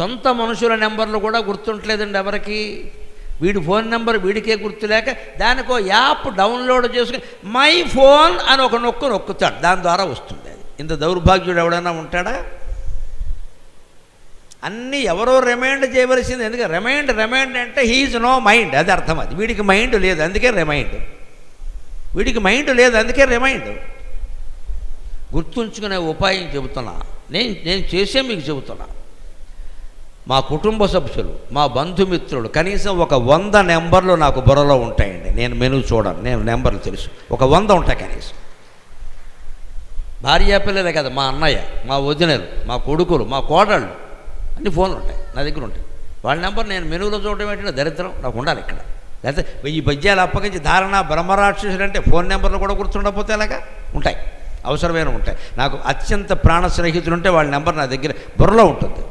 సొంత మనుషుల నెంబర్లు కూడా గుర్తుంటలేదండి ఎవరికి. వీడి ఫోన్ నెంబర్ వీడికే గుర్తులేక దానికో యాప్ డౌన్లోడ్ చేసుకుని మై ఫోన్ అని ఒక నొక్కు నొక్కుతాడు. దాని ద్వారా వస్తుంది అది. ఇంత దౌర్భాగ్యుడు ఎవడైనా ఉంటాడా? అన్నీ ఎవరో రిమైండ్ చేయవలసింది. ఎందుకంటే రిమైండ్ రిమైండ్ అంటే హీజ్ నో మైండ్ అది అర్థం అది. వీడికి మైండ్ లేదు అందుకే రిమైండ్ వీడికి మైండ్ లేదు అందుకే రిమైండ్ గుర్తుంచుకునే ఉపాయం చెబుతున్నా. నేను నేను చేసే మీకు చెబుతున్నా. మా కుటుంబ సభ్యులు మా బంధుమిత్రులు కనీసం ఒక వంద నెంబర్లు నాకు బుర్రలో ఉంటాయండి. నేను మెను చూడను నేను నెంబర్లు తెలుసు. ఒక వంద ఉంటాయి కనీసం. భార్య పిల్లలే కదా మా అన్నయ్య మా వదినలు మా కొడుకులు మా కోడళ్ళు అన్ని ఫోన్లు ఉంటాయి నా దగ్గర ఉంటాయి. వాళ్ళ నెంబర్ నేను మెనువులో చూడటం ఏంటంటే దరిద్రం నాకు ఉండాలి ఇక్కడ. లేకపోతే వెయ్యి పద్యాలు అప్పగించి ధారణ బ్రహ్మరాక్షసులు అంటే ఫోన్ నెంబర్లు కూడా గుర్తుండకపోతే ఎలాగా? ఉంటాయి. అవసరమైన ఉంటాయి. నాకు అత్యంత ప్రాణ స్నేహితులు ఉంటే వాళ్ళ నెంబర్ నా దగ్గర బుర్రలో ఉంటుంది.